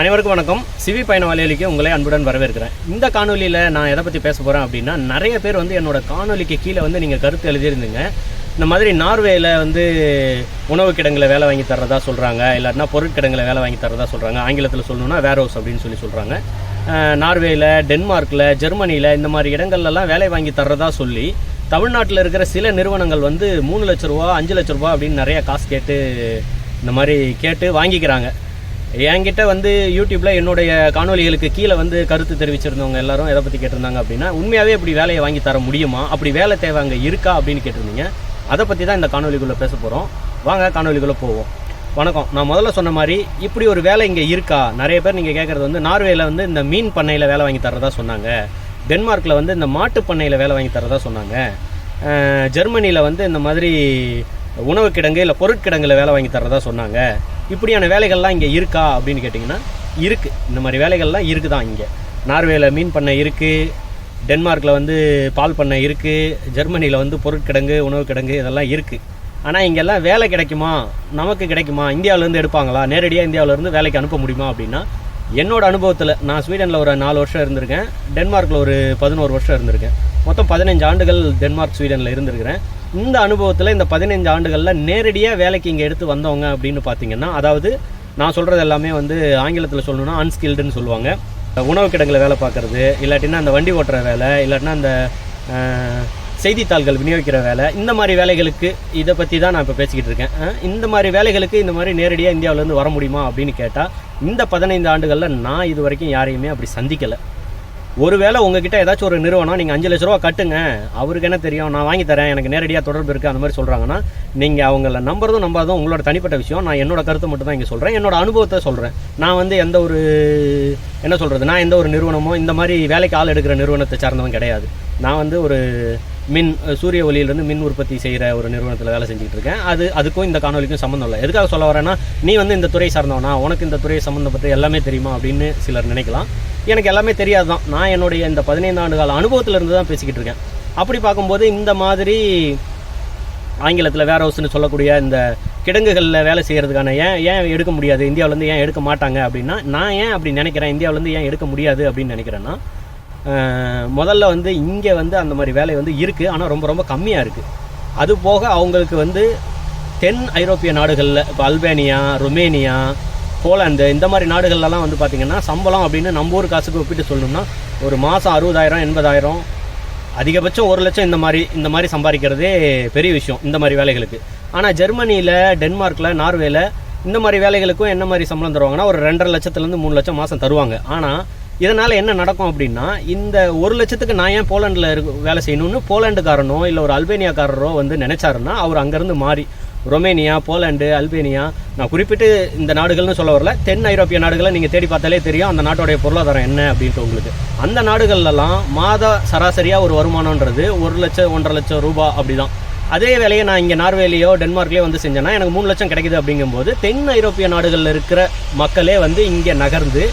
அனைவருக்கும் வணக்கம். சிவி பயண வலையொலிக்கு உங்களை அன்புடன் வரவேற்கிறேன். இந்த காணொலியில் நான் எதை பற்றி பேச போகிறேன் அப்படின்னா நிறைய பேர் வந்து என்னோட காணொலிக்கு கீழே வந்து நீங்கள் கருத்து எழுதியிருந்தீங்க. இந்த மாதிரி நார்வேயில் வந்து உணவு கிடங்களை வேலை வாங்கி தர்றதா சொல்கிறாங்க இல்லாட்டினா பொருட்கிடங்களை வேலை வாங்கி தர்றதா சொல்கிறாங்க ஆங்கிலத்தில் சொல்லணும்னா வேர் ஹவுஸ் அப்படின்னு சொல்லி சொல்கிறாங்க நார்வேயில் டென்மார்க்கில் ஜெர்மனியில் இந்த மாதிரி இடங்கள்லாம் வேலை வாங்கி தர்றதா சொல்லி தமிழ்நாட்டில் இருக்கிற சில நிறுவனங்கள் வந்து மூணு லட்ச ரூபா அஞ்சு லட்ச ரூபா அப்படின்னு நிறைய காசு கேட்டு இந்த மாதிரி கேட்டு வாங்கிக்கிறாங்க. என்கிட்ட வந்து யூடியூப்ல என்னுடைய காணொலிகளுக்கு கீழே வந்து கருத்து தெரிவிச்சிருந்தவங்க எல்லாரும் எதை பற்றி கேட்டிருந்தாங்க அப்படின்னா உண்மையாகவே இப்படி வேலையை வாங்கி தர முடியுமா? அப்படி வேலை தேவை அங்கே இருக்கா அப்படின்னு கேட்டிருந்தீங்க. அதை பற்றி தான் இந்த காணொலிக்குள்ளே பேச போகிறோம் வாங்க காணொலிக்குள்ளே போவோம். வணக்கம். நான் முதல்ல சொன்ன மாதிரி இப்படி ஒரு வேலை இங்கே இருக்கா? நிறைய பேர் நீங்கள் கேட்குறது வந்து நார்வேல வந்து இந்த மீன் பண்ணையில் வேலை வாங்கி தரதா சொன்னாங்க. டென்மார்க்கில் வந்து இந்த மாட்டு பண்ணையில் வேலை வாங்கி தரதா சொன்னாங்க. ஜெர்மனியில் வந்து இந்த மாதிரி உணவு கிடங்கு இல்லை பொருட்கிடங்கில் வேலை வாங்கி தரதா சொன்னாங்க. இப்படியான வேலைகள்லாம் இங்கே இருக்கா அப்படின்னு கேட்டிங்கன்னா இருக்குது இந்த மாதிரி வேலைகள்லாம் இருக்குது தான் இங்கே. நார்வேல மீன் பண்ணை இருக்குது டென்மார்க்கில் வந்து பால் பண்ணை இருக்குது ஜெர்மனியில் வந்து பொருட்கிடங்கு உணவு கிடங்கு இதெல்லாம் இருக்குது ஆனால் இங்கெல்லாம் வேலை கிடைக்குமா? நமக்கு கிடைக்குமா? இந்தியாவிலேருந்து எடுப்பாங்களா? நேரடியாக இந்தியாவிலேருந்து வேலைக்கு அனுப்ப முடியுமா அப்படின்னா என்னோடய அனுபவத்தில் நான் ஸ்வீடனில் ஒரு நாலு வருஷம் இருந்திருக்கேன் டென்மார்க்கில் ஒரு பதினோரு வருஷம் இருந்திருக்கேன். மொத்தம் பதினஞ்சு ஆண்டுகள் டென்மார்க் ஸ்வீடனில் இருந்திருக்கிறேன். இந்த அனுபவத்தில் இந்த பதினஞ்சு ஆண்டுகளில் நேரடியாக வேலைக்கு இங்கே எடுத்து வந்தவங்க அப்படின்னு பார்த்தீங்கன்னா அதாவது நான் சொல்கிறது எல்லாமே வந்து ஆங்கிலத்தில் சொல்லணும்னா அன்ஸ்கில்டுன்னு சொல்லுவாங்க. உணவு கிடங்கில் வேலை பார்க்குறது இல்லாட்டினா அந்த வண்டி ஓட்டுற வேலை இல்லாட்டினா அந்த செய்தித்தாள்கள் விநியோகிக்கிற வேலை இந்த மாதிரி வேலைகளுக்கு இதை பற்றி தான் நான் இப்போ பேசிக்கிட்டு இருக்கேன். இந்த மாதிரி வேலைகளுக்கு இந்த மாதிரி நேரடியாக இந்தியாவிலேருந்து வர முடியுமா அப்படின்னு கேட்டால் இந்த பதினைந்து ஆண்டுகளில் நான் இது வரைக்கும் யாரையுமே அப்படி சந்திக்கலை. ஒருவேளை உங்ககிட்ட ஏதாச்சும் ஒரு நிறுவனம் நீங்கள் அஞ்சு லட்ச ரூபா கட்டுங்க அவருக்கு என்ன தெரியும் நான் வாங்கி தரேன் எனக்கு நேரடியாக தொடர்பு இருக்குது அந்த மாதிரி சொல்கிறாங்கன்னா நீங்கள் அவங்கள நம்புறதும் நம்பாதும் உங்களோட தனிப்பட்ட விஷயம். நான் என்னோட கருத்தை மட்டும் தான் இங்கே சொல்கிறேன் என்னோட அனுபவத்தை சொல்கிறேன் நான் வந்து எந்த ஒரு என்ன சொல்கிறது நான் எந்த ஒரு நிறுவனமோ இந்த மாதிரி வேலைக்கு ஆள் எடுக்கிற நிறுவனத்தை சார்ந்தவன் கிடையாது. நான் வந்து ஒரு மின் சூரிய ஒளியிலேருந்து மின் உற்பத்தி செய்கிற ஒரு நிறுவனத்தில் வேலை செஞ்சுட்டு இருக்கேன். அது அதுக்கும் இந்த காணொலிக்கும் சம்மந்தம் இல்லை. எதுக்காக சொல்ல வரேன்னா நீ வந்து இந்த துறை சார்ந்தவனா உனக்கு இந்த துறை சம்மந்தப்பட்டு எல்லாமே தெரியுமா அப்படின்னு சிலர் நினைக்கலாம். எனக்கு எல்லாமே தெரியாது தான் நான் என்னுடைய இந்த பதினைந்து ஆண்டு கால அனுபவத்தில் இருந்து தான் பேசிக்கிட்டு இருக்கேன். அப்படி பார்க்கும்போது இந்த மாதிரி ஆங்கிலத்தில் வேர் ஹவுஸ்னு சொல்லக்கூடிய இந்த கிடங்குகளில் வேலை செய்கிறதுக்கான ஏன் ஏன் எடுக்க முடியாது? இந்தியாவிலேருந்து ஏன் எடுக்க மாட்டாங்க அப்படின்னா நான் ஏன் அப்படி நினைக்கிறேன்? இந்தியாவிலேருந்து ஏன் எடுக்க முடியாது அப்படின்னு நினைக்கிறேன்னா முதல்ல வந்து இங்கே வந்து அந்த மாதிரி வேலை வந்து இருக்குது ஆனால் ரொம்ப ரொம்ப கம்மியாக இருக்குது அது போக அவங்களுக்கு வந்து தென் ஐரோப்பிய நாடுகளில் இப்போ அல்பேனியா ருமேனியா போலாந்து இந்த மாதிரி நாடுகள்லாம் வந்து பார்த்திங்கன்னா சம்பளம் அப்படின்னு நம்ம ஊர் காசுக்கு ஒப்பிட்டு சொல்லணும்னா ஒரு மாதம் அறுபதாயிரம் எண்பதாயிரம் அதிகபட்சம் ஒரு லட்சம் இந்த மாதிரி இந்த மாதிரி சம்பாதிக்கிறதே பெரிய விஷயம் இந்த மாதிரி வேலைகளுக்கு. ஆனால் ஜெர்மனியில் டென்மார்க்கில் நார்வேல இந்த மாதிரி வேலைகளுக்கும் என்ன மாதிரி சம்பளம் தருவாங்கன்னா ஒரு ரெண்டரை லட்சத்துலேருந்து மூணு லட்சம் மாதம் தருவாங்க. ஆனால் இதனால் என்ன நடக்கும் அப்படின்னா இந்த ஒரு லட்சத்துக்கு நான் ஏன் போலாண்டில் இருக்கு வேலை செய்யணும்னு போலாண்டுக்காரனோ இல்லை ஒரு அல்பேனியாக்காரரோ வந்து நினச்சாருன்னா அவர் அங்கேருந்து மாறி ரொமேனியா போலாண்டு அல்பேனியா. நான் குறிப்பிட்டு இந்த நாடுகள்னு சொல்ல வரல. தென் ஐரோப்பிய நாடுகளை நீங்கள் தேடி பார்த்தாலே தெரியும் அந்த நாட்டோடைய பொருளாதாரம் என்ன அப்படின்ட்டு உங்களுக்கு. அந்த நாடுகள்லாம் மாத சராசரியாக ஒரு வருமானன்றது ஒரு லட்சம் ஒன்றரை லட்சம் ரூபாய் அப்படிதான். அதே வேலையை நான் இங்கே நார்வேலையோ டென்மார்க்லேயோ வந்து செஞ்சேன்னா எனக்கு மூணு லட்சம் கிடைக்குது அப்படிங்கும்போது தென் ஐரோப்பிய நாடுகளில் இருக்கிற மக்களே வந்து இங்கே நகர்ந்து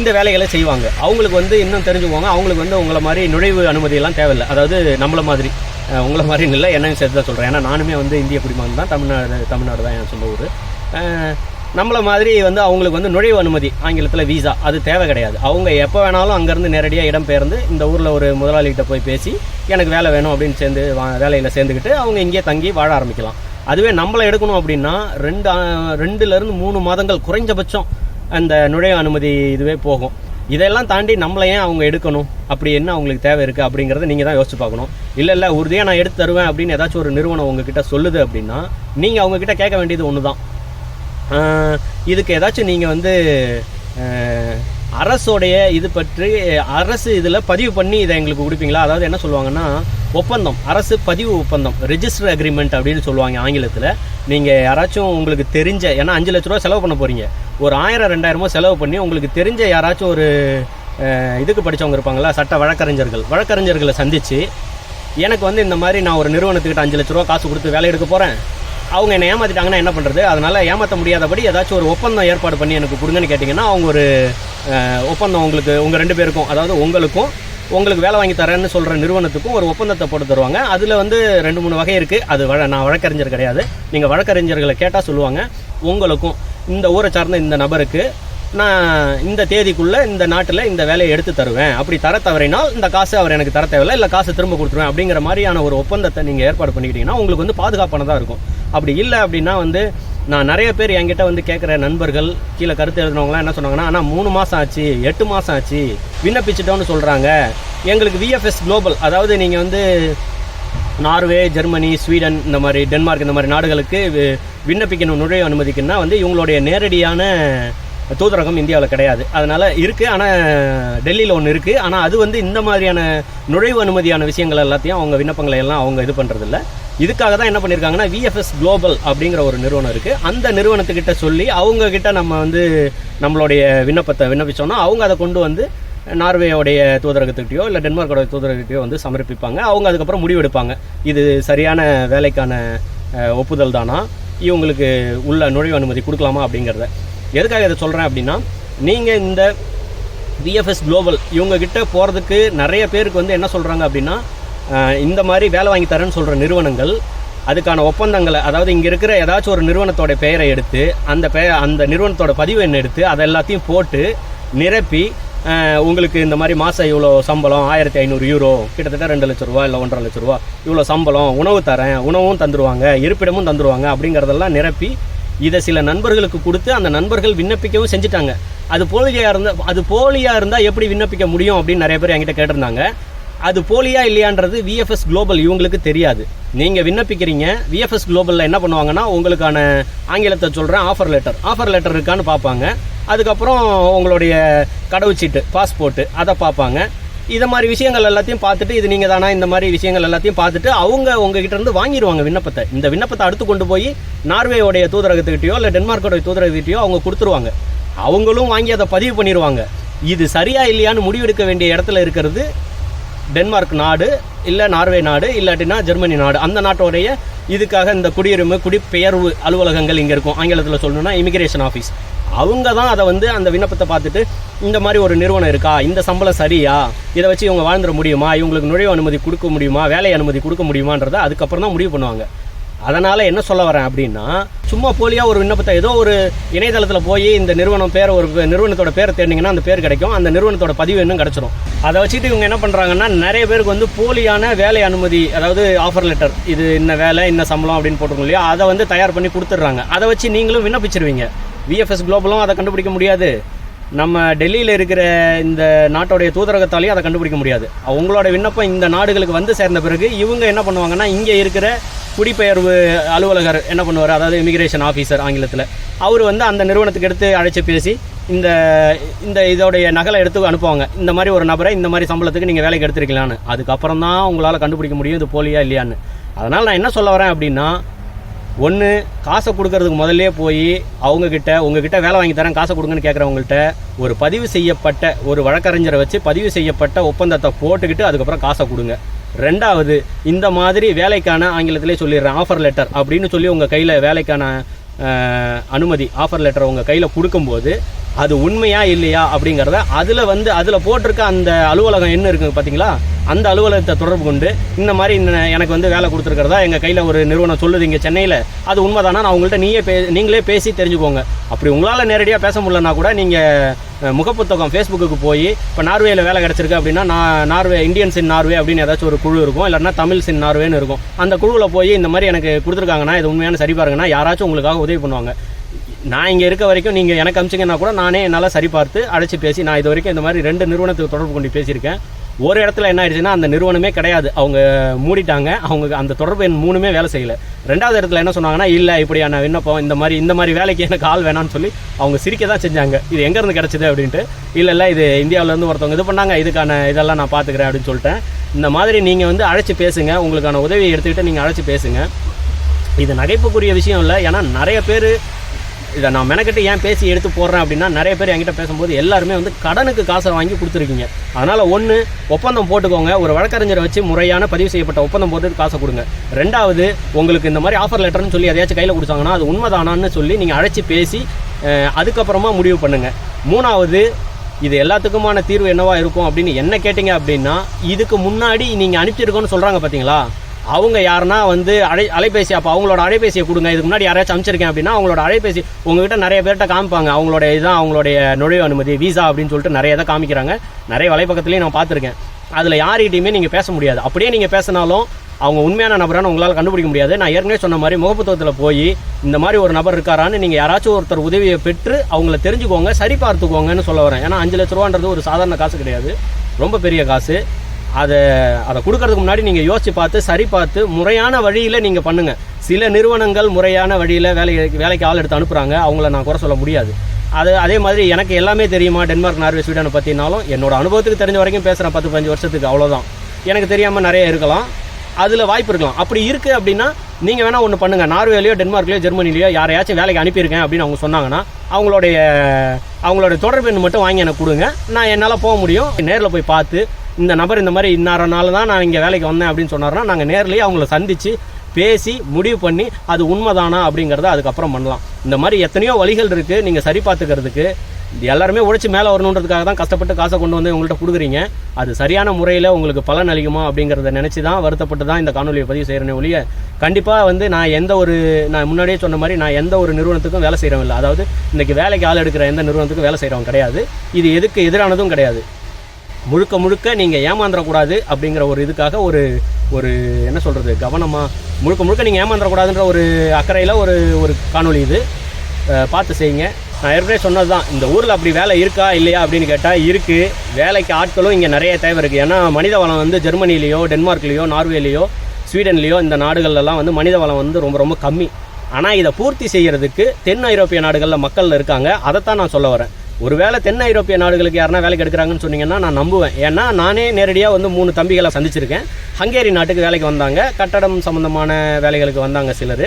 இந்த வேலைகளை செய்வாங்க. அவங்களுக்கு வந்து இன்னும் தெரிஞ்சுக்குவாங்க. அவங்களுக்கு வந்து உங்களை மாதிரி நுழைவு அனுமதியெல்லாம் தேவையில்லை. அதாவது நம்மளை மாதிரி. உங்களை மாதிரி இல்லை என்னன்னு சேர்த்து தான் சொல்கிறேன் ஏன்னா நானுமே வந்து இந்திய குடிமகன் தான். தமிழ்நாடு தமிழ்நாடு தான் என் சொந்த ஊர். நம்மளை மாதிரி வந்து அவங்களுக்கு வந்து நுழைவு அனுமதி ஆங்கிலத்தில் வீசா அது தேவை கிடையாது. அவங்க எப்போ வேணாலும் அங்கேருந்து நேரடியாக இடம்பெயர்ந்து இந்த ஊரில் ஒரு முதலாளிகிட்ட போய் பேசி எனக்கு வேலை வேணும் அப்படின்னு சேர்ந்து வா- வேலையில் சேர்ந்துக்கிட்டு அவங்க இங்கேயே தங்கி வாழ ஆரம்பிக்கலாம். அதுவே நம்மளை எடுக்கணும் அப்படின்னா ரெண்டு ரெண்டுலேருந்து மூணு மாதங்கள் குறைஞ்சபட்சம் அந்த நுழைவு அனுமதி இதுவே போகும். இதெல்லாம் தாண்டி நம்மளை ஏன் அவங்க எடுக்கணும்? அப்படி என்ன அவங்களுக்கு தேவை இருக்குது அப்படிங்கிறத நீங்கள் தான் யோசிச்சு பார்க்கணும். இல்லை இல்லை உறுதியாக நான் எடுத்து தருவேன் அப்படின்னு ஏதாச்சும் ஒரு நிறுவனம் உங்ககிட்ட சொல்லுது அப்படின்னா நீங்கள் அவங்கக்கிட்ட கேட்க வேண்டியது ஒன்று தான் இதுக்கு ஏதாச்சும் நீங்கள் வந்து அரசோடைய இது பற்றி அரசு இதில் பதிவு பண்ணி இதை எங்களுக்கு கொடுப்பீங்களா? அதாவது என்ன சொல்லுவாங்கன்னா ஒப்பந்தம் அரசு பதிவு ஒப்பந்தம் ரெஜிஸ்டர் அக்ரிமெண்ட் அப்படின்னு சொல்லுவாங்க ஆங்கிலத்தில். நீங்கள் யாராச்சும் உங்களுக்கு தெரிஞ்ச ஏன்னா அஞ்சு லட்ச ரூபா செலவு பண்ண போகிறீங்க ஒரு ஆயிரம் ரெண்டாயிரமோ செலவு பண்ணி உங்களுக்கு தெரிஞ்ச யாராச்சும் ஒரு இதுக்கு படித்தவங்க இருப்பாங்களா? சட்ட வழக்கறிஞர்கள். வழக்கறிஞர்களை சந்தித்து எனக்கு வந்து இந்த மாதிரி நான் ஒரு நிறுவனத்துக்கிட்ட அஞ்சு லட்ச ரூபா காசு கொடுத்து வேலை எடுக்க போகிறேன் அவங்க என்னை ஏமாத்திட்டாங்கன்னா என்ன பண்ணுறது அதனால் ஏமாற்ற முடியாதபடி ஏதாச்சும் ஒரு ஒப்பந்தம் ஏற்பாடு பண்ணி எனக்கு கொடுங்கன்னு கேட்டிங்கன்னா அவங்க ஒரு ஒப்பந்தம் உங்களுக்கு உங்கள் ரெண்டு பேருக்கும் அதாவது உங்களுக்கும் உங்களுக்கு வேலை வாங்கி தரேன்னு சொல்கிற நிறுவனத்துக்கும் ஒரு ஒப்பந்தத்தை போட்டு தருவாங்க. அதில் வந்து ரெண்டு மூணு வகை இருக்குது அது வழ நான் வழக்கறிஞர் கிடையாது. நீங்கள் வழக்கறிஞர்களை கேட்டால் சொல்லுவாங்க. உங்களுக்கும் இந்த ஊரை சார்ந்த இந்த நபருக்கு நான் இந்த தேதிக்குள்ளே இந்த நாட்டில் இந்த வேலையை எடுத்து தருவேன். அப்படி தர தவறினால் இந்த காசு அவர் எனக்கு தர தேவையில்லை. இல்லை காசு திரும்ப கொடுத்துருவேன். அப்படிங்கிற மாதிரியான ஒரு ஒப்பந்தத்தை நீங்கள் ஏற்பாடு பண்ணிக்கிட்டீங்கன்னா உங்களுக்கு வந்து பாதுகாப்பானதாக இருக்கும். அப்படி இல்லை அப்படின்னா வந்து நான் நிறைய பேர் என்கிட்ட வந்து கேட்குற நண்பர்கள் கீழே கருத்து எழுதுனவங்களாம் என்ன சொன்னாங்கன்னா ஆனால் மூணு மாதம் ஆச்சு எட்டு மாதம் ஆச்சு விண்ணப்பிச்சிட்டோன்னு சொல்கிறாங்க எங்களுக்கு விஎஃப்எஸ் குளோபல் அதாவது நீங்கள் வந்து நார்வே ஜெர்மனி ஸ்வீடன் இந்த மாதிரி டென்மார்க் இந்த மாதிரி நாடுகளுக்கு வி- விண்ணப்பிக்கணும் நுழைவு அனுமதிக்குன்னா வந்து இவங்களுடைய நேரடியான தூதரகம் இந்தியாவில் கிடையாது. அதனால் இருக்குது ஆனால் டெல்லியில் ஒன்று இருக்குது ஆனால் அது வந்து இந்த மாதிரியான நுழைவு அனுமதியான விஷயங்கள் எல்லாத்தையும் அவங்க விண்ணப்பங்களை எல்லாம் அவங்க இது பண்ணுறதில்ல இதுக்காக தான் என்ன பண்ணியிருக்காங்கன்னா விஎஃப்எஸ் குளோபல் அப்படிங்கிற ஒரு நிறுவனம் இருக்குது அந்த நிறுவனத்துக்கிட்ட சொல்லி அவங்கக்கிட்ட நம்ம வந்து நம்மளுடைய விண்ணப்பத்தை விண்ணப்பிச்சோம்னா அவங்க அதை கொண்டு வந்து நார்வேயோடைய தூதரகத்துக்கிட்டயோ இல்லை டென்மார்க்கோட தூதரகத்தையோ வந்து சமர்ப்பிப்பாங்க. அவங்க அதுக்கப்புறம் முடிவெடுப்பாங்க இது சரியான வேலைக்கான ஒப்புதல் தானா? இவங்களுக்கு உள்ள நுழைவு அனுமதி கொடுக்கலாமா அப்படிங்கிறத. எதுக்காக இதை சொல்கிறேன் அப்படின்னா நீங்கள் இந்த விஎஃப்எஸ் குளோபல் இவங்கக்கிட்ட போகிறதுக்கு நிறைய பேருக்கு வந்து என்ன சொல்கிறாங்க அப்படின்னா இந்த மாதிரி வேலை வாங்கி தரேன்னு சொல்கிற நிறுவனங்கள் அதுக்கான ஒப்பந்தங்களை அதாவது இங்கே இருக்கிற ஏதாச்சும் ஒரு நிறுவனத்தோட பெயரை எடுத்து அந்த பெ அந்த நிறுவனத்தோட பதிவு எண்ணை எடுத்து அதை எல்லாத்தையும் போட்டு நிரப்பி உங்களுக்கு இந்த மாதிரி மாதம் இவ்வளோ சம்பளம் ஆயிரத்தி ஐநூறு யூரோ கிட்டத்தட்ட ரெண்டு லட்ச ரூபா இல்லை ஒன்றரை லட்ச ரூபா இவ்வளோ சம்பளம் உணவு தரேன் உணவும் தந்துருவாங்க இருப்பிடமும் தந்துருவாங்க அப்படிங்கிறதெல்லாம் நிரப்பி இதை சில நண்பர்களுக்கு கொடுத்து அந்த நண்பர்கள் விண்ணப்பிக்கவும் செஞ்சுட்டாங்க. அது போலியாக இருந்தால் அது போலியாக இருந்தால் எப்படி விண்ணப்பிக்க முடியும் அப்படின்னு நிறைய பேர் என்கிட்ட கேட்டிருந்தாங்க. அது போலியா இல்லையான்றது விஎஃப்எஸ் குளோபல் இவங்களுக்கு தெரியாது. நீங்கள் விண்ணப்பிக்கிறீங்க விஎஃப்எஸ் குளோபலில் என்ன பண்ணுவாங்கன்னா உங்களுக்கான ஆங்கிலத்தை சொல்கிறேன் ஆஃபர் லெட்டர் ஆஃபர் லெட்டர் இருக்கான்னு பார்ப்பாங்க. அதுக்கப்புறம் உங்களுடைய கடவுச்சீட்டு பாஸ்போர்ட்டு அதை பார்ப்பாங்க. இதை மாதிரி விஷயங்கள் எல்லாத்தையும் பார்த்துட்டு இது நீங்கள் தானா இந்த மாதிரி விஷயங்கள் எல்லாத்தையும் பார்த்துட்டு அவங்க உங்ககிட்ட இருந்து வாங்கிடுவாங்க விண்ணப்பத்தை. இந்த விண்ணப்பத்தை அடுத்து கொண்டு போய் நார்வேயோடைய தூதரகத்துக்கிட்டயோ இல்லை டென்மார்க்கோடைய தூதரகத்துக்கிட்டயோ அவங்க கொடுத்துருவாங்க. அவங்களும் வாங்கி அதை பதிவு பண்ணிடுவாங்க இது சரியா இல்லையான்னு முடிவெடுக்க வேண்டிய இடத்துல இருக்கிறது டென்மார்க் நாடு இல்லை நார்வே நாடு இல்லாட்டினா ஜெர்மனி நாடு. அந்த நாட்டோடைய இதுக்காக இந்த குடியுரிமை குடிபெயர்வு அலுவலகங்கள் இங்கே இருக்கும். ஆங்கிலத்தில் சொல்லணும்னா இமிகிரேஷன் ஆஃபீஸ் அவங்க தான் அதை வந்து அந்த விண்ணப்பத்தை பார்த்துட்டு இந்த மாதிரி ஒரு நிறுவனம் இருக்கா? இந்த சம்பளம் சரியா? இதை வச்சு இவங்க வாழ்ந்துட முடியுமா? இவங்களுக்கு நுழைவு அனுமதி கொடுக்க முடியுமா? வேலை அனுமதி கொடுக்க முடியுமான்றதை அதுக்கப்புறம் தான் முடிவு பண்ணுவாங்க. அதனால் என்ன சொல்ல வரேன் அப்படின்னா சும்மா போலியாக ஒரு விண்ணப்பத்தை ஏதோ ஒரு இணையதளத்தில் போய் இந்த நிறுவனம் பேர் ஒரு நிறுவனத்தோட பேரை தேடினீங்கன்னா அந்த பேர் கிடைக்கும் அந்த நிறுவனத்தோட பதிவு இன்னும் கிடச்சிரும். அதை வச்சுட்டு இவங்க என்ன பண்ணுறாங்கன்னா நிறைய பேருக்கு வந்து போலியான வேலை அனுமதி அதாவது ஆஃபர் லெட்டர் இது இன்ன வேலை இன்ன சம்பளம் அப்படின்னு போட்டுருக்கோம் இல்லையா அதை வந்து தயார் பண்ணி கொடுத்துட்றாங்க. அதை வச்சு நீங்களும் விண்ணப்பிச்சிருவீங்க. விஎஃப்எஸ் குளோபலும் அதை கண்டுபிடிக்க முடியாது. நம்ம டெல்லியில் இருக்கிற இந்த நாட்டோடைய தூதரகத்தாலேயும் அதை கண்டுபிடிக்க முடியாது. அவங்களோட விண்ணப்பம் இந்த நாடுகளுக்கு வந்து சேர்ந்த பிறகு இவங்க என்ன பண்ணுவாங்கன்னா இங்கே இருக்கிற குடிபெயர்வு அலுவலகர் என்ன பண்ணுவார்? அதாவது இமிகிரேஷன் ஆஃபீஸர் ஆங்கிலத்தில். அவர் வந்து அந்த நிறுவனத்துக்கு எடுத்து அழைச்சி பேசி இந்த இந்த இதோடைய நகலை எடுத்து அனுப்புவாங்க. இந்த மாதிரி ஒரு நபரை இந்த மாதிரி சம்பளத்துக்கு நீங்கள் வேலைக்கு எடுத்துருக்கலான்னு அதுக்கப்புறம் தான் உங்களால் கண்டுபிடிக்க முடியும் இது போலியா இல்லையான்னு. அதனால் நான் என்ன சொல்ல வரேன் அப்படின்னா ஒன்று காசை கொடுக்கறதுக்கு முதல்லே போய் அவங்கக்கிட்ட உங்ககிட்ட வேலை வாங்கி தரேன் காசை கொடுங்கன்னு கேட்குறவங்கள்ட்ட ஒரு பதிவு செய்யப்பட்ட ஒரு வழக்கறிஞரை வச்சு பதிவு செய்யப்பட்ட ஒப்பந்தத்தை போட்டுக்கிட்டு அதுக்கப்புறம் காசை கொடுங்க. ரெண்டாவது இந்த மாதிரி வேலைக்கான ஆங்கிலத்திலே சொல்லிடுறேன் ஆஃபர் லெட்டர் அப்படின்னு சொல்லி உங்கள் கையில் வேலைக்கான அனுமதி ஆஃபர் லெட்டர் உங்கள் கையில் கொடுக்கும்போது அது உண்மையா இல்லையா அப்படிங்கிறத அதில் வந்து அதில் போட்டிருக்க அந்த அலுவலகம் என்ன இருக்குது பார்த்தீங்களா அந்த அலுவலகத்தை தொடர்பு கொண்டு இந்த மாதிரி எனக்கு வந்து வேலை கொடுத்துருக்கிறதா? எங்கள் கையில் ஒரு நிறுவனம் சொல்லுது இங்கே சென்னையில். அது உண்மைதானா? நான் உங்கள்கிட்ட நீயே பே நீங்களே பேசி தெரிஞ்சுக்கோங்க. அப்படி உங்களால் நேரடியாக பேச முடியலன்னா கூட நீங்கள் முகப்புத்தகம் ஃபேஸ்புக்கு போய் இப்போ நார்வேயில் வேலை கிடச்சிருக்கு அப்படின்னா நான் நார்வே இந்தியன்ஸ் இன் நார்வே அப்படின்னு ஏதாச்சும் ஒரு குழு இருக்கும். இல்லைன்னா தமிழ்ஸ் இன் நார்வேன்னு இருக்கும். அந்த குழுவில் போய் இந்த மாதிரி எனக்கு கொடுத்துருக்காங்கன்னா இது உண்மையான சரி பாருங்கன்னா யாராச்சும் உங்களுக்காக உதவி பண்ணுவாங்க. நான் இங்கே இருக்க வரைக்கும் நீங்கள் எனக்கு அமிச்சிங்கன்னா கூட நானே என்னால் சரி பார்த்து அழைச்சி பேசி நான் இது வரைக்கும் இந்த மாதிரி ரெண்டு நிறுவனத்துக்கு தொடர்பு கொண்டு பேசியிருக்கேன். ஒரு இடத்துல என்ன ஆயிடுச்சுன்னா அந்த நிறுவனமே கிடையாது. அவங்க மூடிட்டாங்க. அவங்க அந்த தொடர்பு எண் மூணுமே வேலை செய்யல. ரெண்டாவது இடத்துல என்ன சொன்னாங்கன்னா இல்லை இப்படியான விண்ணப்பம் இந்த மாதிரி இந்த மாதிரி வேலைக்கு எனக்கு ஆள் வேணாம்னு சொல்லி அவங்க சிரிக்க தான் செஞ்சாங்க. இது எங்கேருந்து கிடச்சிது? அப்படின்ட்டு. இல்லை இல்லை இது இந்தியாவிலேருந்து ஒருத்தவங்க இது பண்ணாங்க. இதுக்கான இதெல்லாம் நான் பார்த்துக்கிறேன் அப்படின்னு சொல்லிட்டேன். இந்த மாதிரி நீங்கள் வந்து அழைச்சி பேசுங்க. உங்களுக்கான உதவியை எடுத்துக்கிட்டு நீங்கள் அழைச்சி பேசுங்க. இது நகைப்புக்குரிய விஷயம் இல்லை. ஏன்னா நிறைய பேர் இதை நான் மெனக்கெட்டு ஏன் பேசி எடுத்து போடுறேன் அப்படின்னா நிறைய பேர் என்கிட்ட பேசும்போது எல்லாருமே வந்து கடனுக்கு காசை வாங்கி கொடுத்துருக்கீங்க. அதனால் ஒன்று ஒப்பந்தம் போட்டுக்கோங்க. ஒரு வழக்கறிஞரை வச்சு முறையான பதிவு செய்யப்பட்ட ஒப்பந்தம் போட்டு காசை கொடுங்க. ரெண்டாவது உங்களுக்கு இந்த மாதிரி ஆஃபர் லெட்டர்னு சொல்லி எதையாச்சும் கையில் கொடுத்தாங்கன்னா அது உண்மைதானான்னு சொல்லி நீங்கள் அழைச்சி பேசி அதுக்கப்புறமா முடிவு பண்ணுங்கள் மூணாவது இது எல்லாத்துக்குமான தீர்வு என்னவா இருக்கும் அப்படின்னு என்ன கேட்டிங்க அப்படின்னா இதுக்கு முன்னாடி நீங்கள் அனுப்பிச்சிருக்கோன்னு சொல்கிறாங்க பார்த்தீங்களா அவங்க யாருன்னா வந்து அழை அலைபேசி அப்போ அவங்களோட அலைபேசியை கொடுங்க. இதுக்கு முன்னாடி யாராச்சும் அமைச்சிருக்கேன் அப்படின்னா அவங்களோட அலைபேசி உங்ககிட்ட நிறைய பேர்கிட்ட காமிப்பாங்க. அவங்களோட இதுதான் அவங்களுடைய நுழைவு அனுமதி விசா அப்படின்னு சொல்லிட்டு நிறைய இதை காமிக்கிறாங்க. நிறைய வலைப்பக்கத்துலேயும் நான் பார்த்துருக்கேன். அதில் யார்கிட்டையுமே நீங்கள் பேச முடியாது. அப்படியே நீங்கள் பேசினாலும் அவங்க உண்மையான நபரான உங்களால் கண்டுபிடிக்க முடியாது. நான் ஏற்கனவே சொன்ன மாதிரி முகப்புத்தகத்தில் போய் இந்த மாதிரி ஒரு நபர் இருக்காரான்னு நீங்கள் யாராச்சும் ஒருத்தர் உதவியை பெற்று அவங்கள தெரிஞ்சுக்கோங்க சரி பார்த்துக்கோங்கன்னு சொல்ல வரேன். ஏன்னா அஞ்சு லட்ச ரூபான்றது ஒரு சாதாரண காசு கிடையாது. ரொம்ப பெரிய காசு. அதை அதை கொடுக்கறதுக்கு முன்னாடி நீங்கள் யோசிச்சு பார்த்து சரி பார்த்து முறையான வழியில் நீங்கள் பண்ணுங்கள் சில நிறுவனங்கள் முறையான வழியில் வேலை வேலைக்கு ஆள் எடுத்து அனுப்புகிறாங்க அவங்கள நான் குறை சொல்ல முடியாது. அது அதே மாதிரி எனக்கு எல்லாமே தெரியுமா? டென்மார்க் நார்வே ஸ்வீடனை பற்றினாலும் என்னோட அனுபவத்துக்கு தெரிஞ்ச வரைக்கும் பேசுகிறேன் பத்து பதினஞ்சு வருஷத்துக்கு. அவ்வளோதான் எனக்கு தெரியாமல் நிறைய இருக்கலாம். அதில் வாய்ப்பு இருக்கலாம். அப்படி இருக்குது அப்படின்னா நீங்கள் வேணால் ஒன்று பண்ணுங்கள் நார்வேலையோ டென்மார்க்லையோ ஜெர்மனிலையோ யாரையாச்சும் வேலைக்கு அனுப்பியிருக்கேன் அப்படின்னு அவங்க சொன்னாங்கன்னா அவங்களுடைய அவங்களோட தொடர்பு மட்டும் வாங்கி எனக்கு கொடுங்க. நான் என்னால் போக முடியும். நேரில் போய் பார்த்து இந்த நபர் இந்த மாதிரி இன்னாரனால தான் நான் இங்கே வேலைக்கு வந்தேன் அப்படின்னு சொன்னார்னா நாங்கள் நேர்லேயே அவங்கள சந்தித்து பேசி முடிவு பண்ணி அது உண்மைதானா அப்படிங்கிறத அதுக்கப்புறம் பண்ணலாம். இந்த மாதிரி எத்தனையோ வழிகள் இருக்குது நீங்கள் சரி பார்த்துக்கிறதுக்கு. எல்லாருமே உழைச்சி மேலே வரணுன்றதுக்காக தான் கஷ்டப்பட்டு காசை கொண்டு வந்து உங்கள்கிட்ட கொடுக்குறீங்க. அது சரியான முறையில் உங்களுக்கு பலன் அளிக்குமா அப்படிங்கிறத நினச்சி தான் வருத்தப்பட்டு தான் இந்த காணொலியை பதிவு செய்கிறேனே ஒழிய கண்டிப்பாக வந்து நான் எந்த ஒரு நான் முன்னாடியே சொன்ன மாதிரி நான் எந்த ஒரு நிறுவனத்துக்கும் வேலை செய்கிறவன் இல்லை. அதாவது இன்றைக்கி வேலைக்கு ஆள் எடுக்கிற எந்த நிறுவனத்துக்கும் வேலை செய்கிறவன் கிடையாது. இது எதுக்கு எதிரானதும் கிடையாது. முழுக்க முழுக்க நீங்கள் ஏமாந்துடக்கூடாது அப்படிங்கிற ஒரு இதுக்காக ஒரு ஒரு என்ன சொல்கிறது கவனமாக முழுக்க முழுக்க நீங்கள் ஏமாந்துடக்கூடாதுன்ற ஒரு அக்கறையில் ஒரு ஒரு காணொளி இது. பார்த்து செய்யுங்க. நான் ஏற்கனவே சொன்னது தான் இந்த ஊரில் அப்படி வேலை இருக்கா இல்லையா அப்படின்னு கேட்டால் இருக்குது வேலைக்கு ஆட்களும் இங்கே நிறைய தேவை இருக்குது ஏன்னா மனித வளம் வந்து ஜெர்மனிலேயோ டென்மார்க்லேயோ நார்வேலேயோ ஸ்வீடன்லேயோ இந்த நாடுகள்லாம் வந்து மனித வளம் வந்து ரொம்ப ரொம்ப கம்மி. ஆனால் இதை பூர்த்தி செய்கிறதுக்கு தென் ஐரோப்பிய நாடுகளில் மக்கள் இருக்காங்க. அதைத்தான் நான் சொல்ல வரேன். ஒருவேளை தென் ஐரோப்பிய நாடுகளுக்கு யாருன்னா வேலைக்கு எடுக்கிறாங்கன்னு சொன்னீங்கன்னா நான் நம்புவேன். ஏன்னா நானே நேரடியாக வந்து மூணு தம்பிகளை சந்திச்சிருக்கேன். ஹங்கேரி நாட்டுக்கு வேலைக்கு வந்தாங்க. கட்டடம் சம்மந்தமான வேலைகளுக்கு வந்தாங்க சிலர்.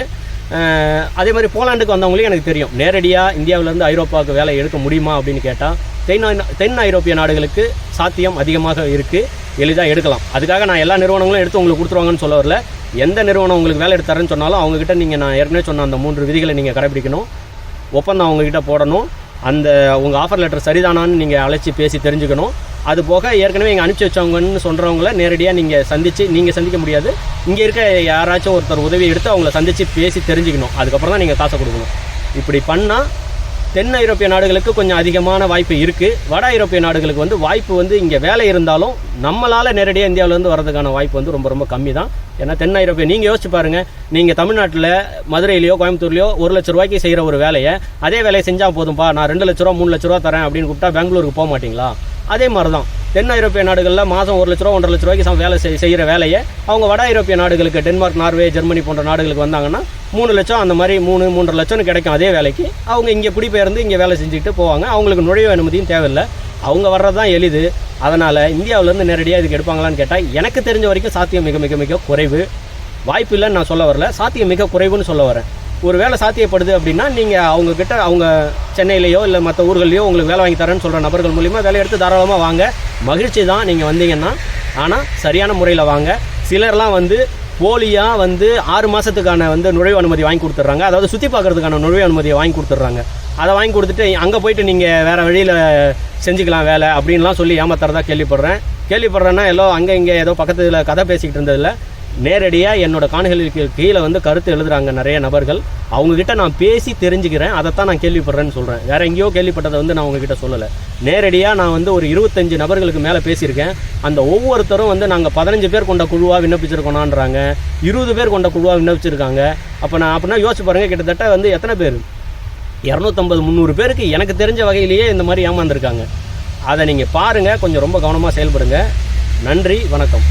அதே மாதிரி போலாண்டுக்கு வந்தவங்களையும் எனக்கு தெரியும். நேரடியாக இந்தியாவிலேருந்து ஐரோப்பாவுக்கு வேலை எடுக்க முடியுமா அப்படின்னு கேட்டால் தென் தென் ஐரோப்பிய நாடுகளுக்கு சாத்தியம் அதிகமாக இருக்குது எளிதாக எடுக்கலாம். அதுக்காக நான் எல்லா நிறுவனங்களும் எடுத்து உங்களுக்கு கொடுத்துருவாங்கன்னு சொல்ல வரல. எந்த நிறுவனம் உங்களுக்கு வேலை எடுத்து தரேன்னு சொன்னாலும் அவங்ககிட்ட நீங்கள் நான் ஏற்கனவே சொன்ன அந்த மூன்று விதிகளை நீங்கள் கடைபிடிக்கணும். ஒப்பந்தம் அவங்ககிட்ட போடணும். அந்த உங்கள் ஆஃபர் லெட்டர் சரிதானான்னு நீங்கள் அழைச்சி பேசி தெரிஞ்சுக்கணும். அது போக ஏற்கனவே இங்கே அனுப்பிச்சி வச்சவங்கன்னு சொல்கிறவங்கள நேரடியாக நீங்கள் சந்தித்து நீங்கள் சந்திக்க முடியாது. இங்கே இருக்க யாராச்சும் ஒருத்தர் உதவி எடுத்து அவங்கள சந்தித்து பேசி தெரிஞ்சுக்கணும். அதுக்கப்புறம் தான் நீங்கள் காசை கொடுக்கணும். இப்படி பண்ணால் தென் ஐரோப்பிய நாடுகளுக்கு கொஞ்சம் அதிகமான வாய்ப்பு இருக்குது வட ஐரோப்பிய நாடுகளுக்கு வந்து வாய்ப்பு வந்து இங்கே வேலை இருந்தாலும் நம்மளால் நேரடியாக இந்தியாவிலேருந்து வரதுக்கான வாய்ப்பு வந்து ரொம்ப ரொம்ப கம்மி தான் ஏன்னா தென் ஐரோப்பிய நீங்கள் யோசிச்சு பாருங்கள் நீங்கள் தமிழ்நாட்டில் மதுரையிலையோ கோயம்புத்தூர்லையோ ஒரு லட்ச ரூபாய்க்கு செய்கிற ஒரு வேலையை அதே வேலையை செஞ்சால் போதும்பா நான் ரெண்டு லட்ச ரூபா மூணு லட்ச ரூபா தரேன் அப்படின்னு கூப்பிட்டா பெங்களூருக்கு போக மாட்டீங்களா? அதே மாதிரி தான் தென் ஐரோப்பிய நாடுகளில் மாதம் ஒரு லட்ச ரூபா ஒன்றரை லட்ச ரூபாய்க்கு சம் வேலை செய் செய்கிற வேலையை அவங்க வட ஐரோப்பிய நாடுகளுக்கு டென்மார்க் நார்வே ஜெர்மனி போன்ற நாடுகளுக்கு வந்தாங்கன்னா மூணு லட்சம் அந்த மாதிரி மூணு மூன்றரை லட்சம்னு கிடைக்கும் அதே வேலைக்கு. அவங்க இங்கே குடிபெயர்ந்து இங்கே வேலை செஞ்சுக்கிட்டு போவாங்க. அவங்களுக்கு நுழைவு அனுமதியும் தேவையில்லை. அவங்க வர்றது தான் எளிது. அதனால் இந்தியாவிலேருந்து நேரடியாக இதுக்கு எடுப்பாங்களான்னு கேட்டால் எனக்கு தெரிஞ்ச வரைக்கும் சாத்தியம் மிக மிக மிக குறைவு. வாய்ப்பு இல்லைன்னு நான் சொல்ல வரல. சாத்தியம் மிக குறைவுன்னு சொல்ல வரேன். ஒரு வேலை சாத்தியப்படுது அப்படின்னா நீங்கள் அவங்கக்கிட்ட அவங்க சென்னையிலேயோ இல்லை மற்ற ஊர்கள்லையோ உங்களுக்கு வேலை வாங்கி தரேன்னு சொல்கிற நபர்கள் மூலிமா வேலை எடுத்து தாராளமாக வாங்க. மகிழ்ச்சி தான் நீங்கள் வந்தீங்கன்னா ஆனால் சரியான முறையில் வாங்க. சிலர்லாம் வந்து போலியாக வந்து ஆறு மாதத்துக்கான வந்து நுழைவு அனுமதி வாங்கி கொடுத்துட்றாங்க. அதாவது சுற்றி பார்க்குறதுக்கான நுழைவு அனுமதியை வாங்கி கொடுத்துட்றாங்க. அதை வாங்கி கொடுத்துட்டு அங்கே போயிட்டு நீங்கள் வேறு வழியில் செஞ்சுக்கலாம் வேலை அப்படின்லாம் சொல்லி ஏமாத்துறதா கேள்விப்படுறேன். கேள்விப்படுறேன்னா எல்லோ அங்கே இங்கே ஏதோ பக்கத்தில் கதை பேசிக்கிட்டு இருந்ததில்ல நேரடியாக என்னோட காணிகளுக்கு கீழே வந்து கருத்து எழுதுகிறாங்க நிறைய நபர்கள். அவங்கக்கிட்ட நான் பேசி தெரிஞ்சுக்கிறேன். அதைத்தான் நான் கேள்விப்படுறேன்னு சொல்கிறேன் வேற எங்கேயோ கேள்விப்பட்டதை வந்து நான் உங்ககிட்ட சொல்லலை. நேரடியாக நான் வந்து ஒரு இருபத்தஞ்சு நபர்களுக்கு மேலே பேசியிருக்கேன். அந்த ஒவ்வொருத்தரும் வந்து நாங்கள் பதினஞ்சு பேர் கொண்ட குழுவாக விண்ணப்பிச்சிருக்கோனான்றாங்க இருபது பேர் கொண்ட குழுவாக விண்ணப்பிச்சிருக்காங்க. அப்போ நான் அப்படின்னா யோசிச்சு பாருங்கள் கிட்டத்தட்ட வந்து எத்தனை பேர்? இரநூத்தம்பது முந்நூறு பேருக்கு எனக்கு தெரிஞ்ச வகையிலேயே இந்த மாதிரி ஏமாந்துருக்காங்க. அதை நீங்கள் பாருங்கள் கொஞ்சம் ரொம்ப கவனமாக செயல்படுங்க. நன்றி வணக்கம்.